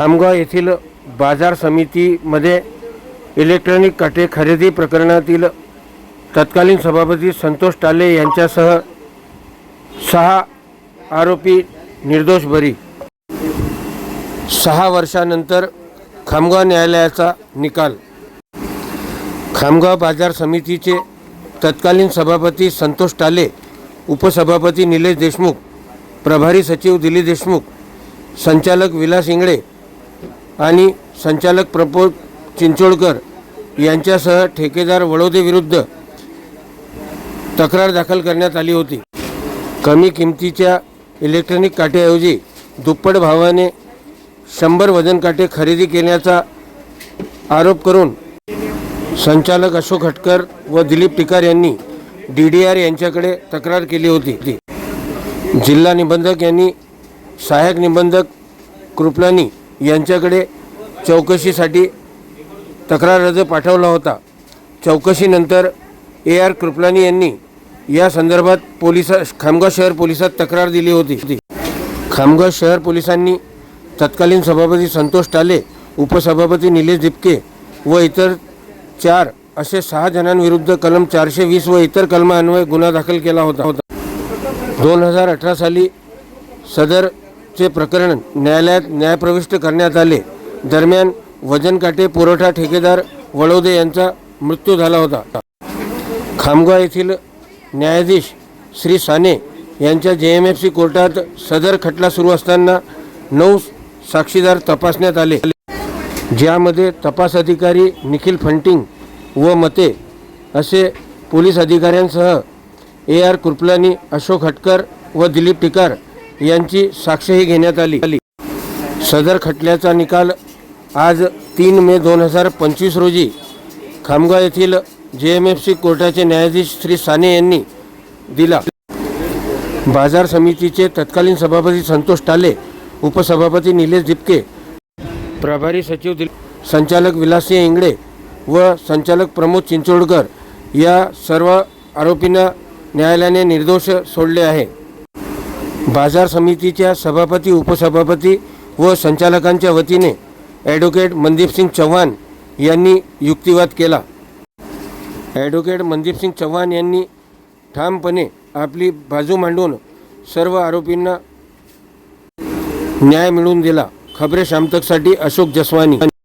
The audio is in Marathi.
खामगाव येथील बाजार समितीमध्ये इलेक्ट्रॉनिक काटे खरेदी प्रकरणातील तत्कालीन सभापती संतोष टाले यांच्यासह सहा आरोपी निर्दोष बरी. सहा वर्षानंतर खामगाव न्यायालयाचा निकाल. खामगाव बाजार समितीचे तत्कालीन सभापती संतोष टाले उपसभापती निलेश देशमुख प्रभारी सचिव दिलीप देशमुख संचालक विलास इंगळे आणि संचालक प्रपोज चिंचोळकर यांच्यासह ठेकेदार वडोदेविरुद्ध तक्रार दाखल करण्यात आली होती. कमी किमतीच्या इलेक्ट्रॉनिक काट्याऐवजी दुप्पट भावाने शंभर वजन काटे खरेदी केल्याचा आरोप करून संचालक अशोक हटकर व दिलीप टिकार यांनी डी डी आर यांच्याकडे तक्रार केली होती. जिल्हा निबंधक यांनी सहाय्यक निबंधक कृपलानी यांच्याकडे चौकशीसाठी तक्रार अर्ज पाठवला होता. चौकशीनंतर ए आर कृपलानी यांनी या संदर्भात पोलिसा खामगाव शहर पोलिसात तक्रार दिली होती. खामगाव शहर पोलिसांनी तत्कालीन सभापती संतोष टाले उपसभापती निलेश दिपके व इतर चार असे सहा जणांविरुद्ध कलम चारशे वीस व इतर कलमान्वये गुन्हा दाखल केला होता. होता दोन हजार अठरा साली सदर चे प्रकरण न्यायालयात न्यायप्रविष्ट करण्यात आले. दरम्यान वजन काटे पुरवठा ठेकेदार वळोदे यांचा मृत्यू झाला होता. खामगाव येथील न्यायाधीश श्री साने यांच्या जे एम एफ सी कोर्टात सदर खटला सुरू असताना नऊ साक्षीदार तपासण्यात आले. ज्यामध्ये तपास अधिकारी निखिल फंटिंग व मते असे पोलीस अधिकाऱ्यांसह ए आर कृपलानी अशोक हटकर व दिलीप टिकार यांची साक्षही घेण्यात आली. सदर खटल्याचा निकाल आज तीन मे दोन हजार पंचवीस रोजी खामगाव येथील जे एम एफ सी कोर्टाचे न्यायाधीश श्री साने यांनी दिला. बाजार समितीचे तत्कालीन सभापती संतोष टाले उपसभापती निलेश दिपके प्रभारी सचिव दिल संचालक विलाससिंह इंगळे व संचालक प्रमोद चिंचोडकर या सर्व आरोपींना न्यायालयाने निर्दोष सोडले आहे. बाजार समितीच्या सभापती उपसभापती व संचालकांच्या वतीने ॲडव्होकेट मनदीपसिंग चव्हाण यांनी युक्तिवाद केला. ॲडव्होकेट मनदीपसिंग चव्हाण यांनी ठामपणे आपली बाजू मांडून सर्व आरोपींना न्याय मिळवून दिला. खबरे शामतकसाठी अशोक जसवानी.